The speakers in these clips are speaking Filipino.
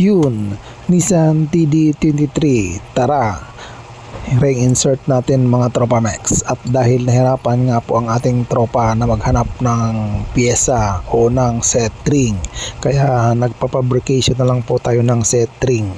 Yun, Nissan TD23. Tara, re-insert natin mga tropa max. At dahil nahirapan nga po ang ating tropa na maghanap ng pyesa o ng set ring, kaya nagpapabrication na lang po tayo ng set ring.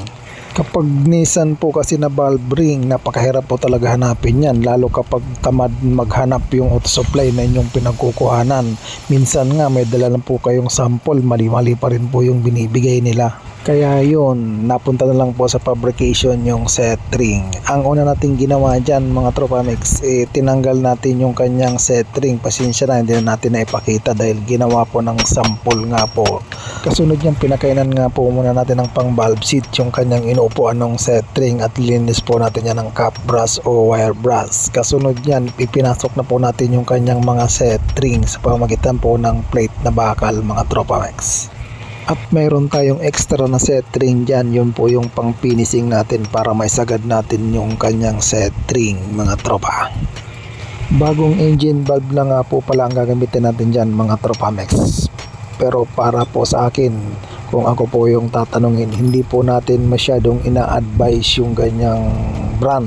Kapag Nissan po kasi na valve ring, napakahirap po talaga hanapin yan. Lalo kapag tamad maghanap yung auto supply na inyong pinagkukuhanan. Minsan nga may dala lang po kayong sample, mali-mali pa rin po yung binibigay nila. Kaya yun, napunta na lang po sa fabrication yung set ring. Ang una nating ginawa dyan mga tropa mix, eh, tinanggal natin yung kanyang set ring. Pasensya na, hindi na natin na ipakita dahil ginawa po ng sample nga po. Kasunod yan, pinakainan nga po muna natin ng pang valve seat yung kanyang inuupuan ng set ring at linis po natin yan ng cap brass o wire brass. Kasunod yan, ipinasok na po natin yung kanyang mga set ring sa pamagitan po ng plate na bakal mga tropa mix. At mayroon tayong extra na set ring dyan. Yun po yung pang finishing natin para may sagad natin yung kanyang set ring mga tropa. Bagong engine valve na nga po pala ang gagamitin natin dyan mga tropa mex. Pero para po sa akin, kung ako po yung tatanungin, hindi po natin masyadong ina-advise yung ganyang brand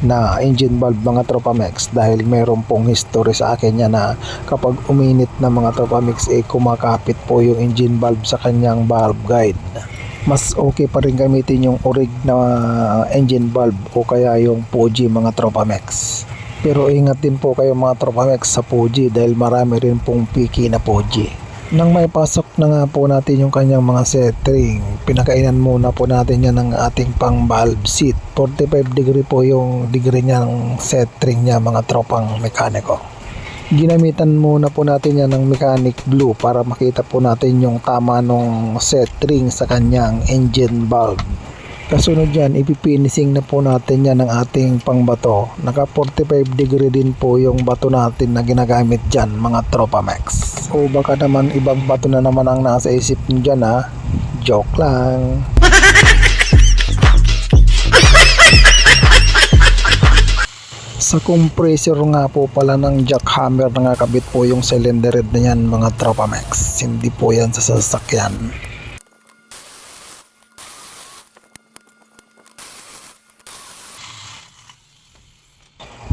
na engine valve mga tropa mix dahil mayroon pong history sa akin yan na kapag uminit na mga tropa mix eh kumakapit po yung engine valve sa kanyang valve guide. Mas okay pa rin gamitin yung orig na engine valve o kaya yung Fuji mga tropa mix pero ingat din po kayo mga tropa mix sa Fuji dahil marami rin pong piki na Fuji nang may pasok na nga po natin yung kanyang mga setting, pinakainan muna po natin yan ng ating pang valve seat. 45 degree po yung degree niya ng setting niya mga tropang mekaniko. Ginamitan muna po natin yan ng mechanic blue para makita po natin yung tama ng setting sa kanyang engine valve. Kasunod yan, ipipinising na po natin yan ng ating pangbato. Naka 45 degree din po yung bato natin na ginagamit dyan, mga Tropa Max. O baka naman ibang bato na naman ang nasa isip nyo dyan ha. Joke lang. Sa compressor nga po pala ng jackhammer na nga kabit po yung cylinder head na yan mga Tropa Max. Hindi po yan sa sasakyan.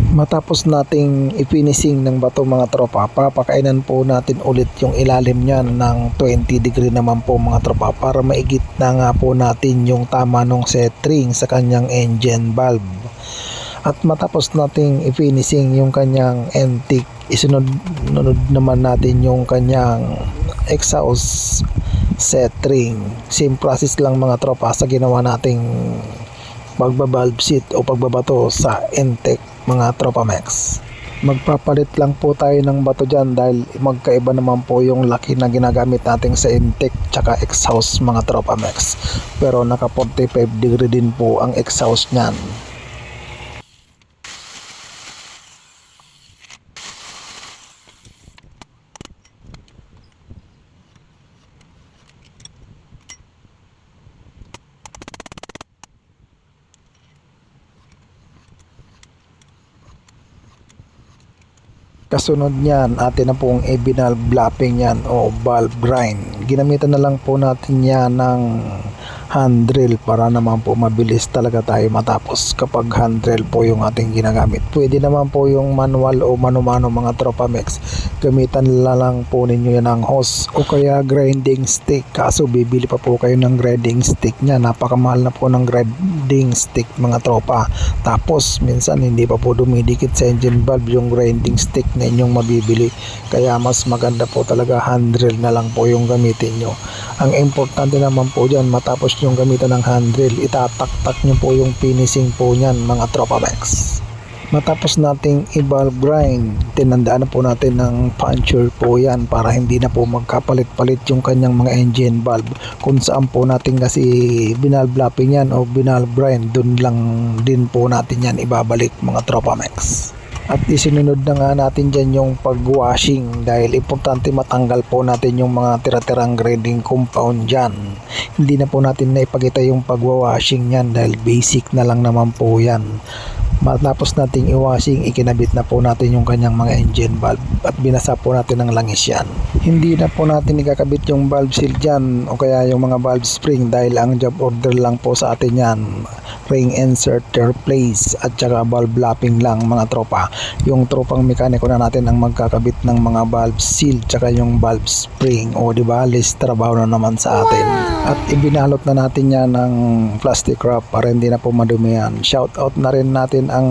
Matapos nating ipinising ng bato mga tropa, papakainan po natin ulit yung ilalim niyan ng 20 degree naman po mga tropa para maigit na nga po natin yung tama ng setting sa kanyang engine valve. At matapos nating ipinising yung kanyang antique, isunod nunod naman natin yung kanyang exhaust setting. Same process lang mga tropa sa ginawa nating pagbabalve seat o pagbabato sa intake mga tropa max. Magpapalit lang po tayo ng bato dyan dahil magkaiba naman po yung laki na ginagamit natin sa intake tsaka exhaust mga tropa max. Pero naka 45 degree din po ang exhaust niyan. Kasunod niyan, atin na pong ibinal blapping yan o valve grind. Ginamitan na lang po natin yan ng hand drill para naman po mabilis talaga tayo matapos kapag hand drill po yung ating ginagamit. Pwede naman po yung manual o mano-mano mga tropa mix. Gamitan lang po ninyo yan ng hose o kaya grinding stick. Kaso bibili pa po kayo ng grinding stick niya. Napakamahal na po ng grinding stick mga tropa. Tapos minsan hindi pa po dumidikit sa engine valve yung grinding stick na inyong mabibili. Kaya mas maganda po talaga hand drill na lang po yung gamitin nyo. Ang importante naman po dyan, matapos yung gamitan ng hand drill, itataktak nyo po yung finishing po nyan mga tropa. Matapos nating i-valve grind, tinandaan na po natin ng puncture po yan para hindi na po magkapalit-palit yung kanyang mga engine valve. Kung saan po natin kasi binalve lapping yan o binalve grind, dun lang din po natin yan ibabalik mga tropa max. At isinunod na nga natin dyan yung pag-washing dahil importante matanggal po natin yung mga tira-tirang grading compound dyan. Hindi na po natin na ipakita yung pag-washing yan dahil basic na lang naman po yan. Matapos nating i-washing, ikinabit na po natin yung kanyang mga engine valve at binasa po natin ng langis yan. Hindi na po natin ikakabit yung valve seal dyan o kaya yung mga valve spring dahil ang job order lang po sa atin yan. Ring insert, replace at saka valve lapping lang mga tropa. Yung tropang mekaniko na natin ang magkakabit ng mga valve seal tsaka yung valve spring o di ba list trabaho na naman sa atin. At ibinalot na natin yan ng plastic wrap para hindi na po madumi yan. Shout out na rin natin ang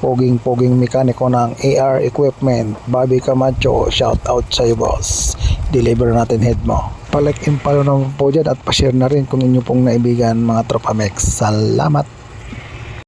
poging-poging mekaniko ng AR equipment. Bobby Camacho, shout out sa iyo boss. Deliver natin head mo. Palike and follow naman po dyan at pa-share na rin kung inyo pong naibigan mga tropa mex. Salamat!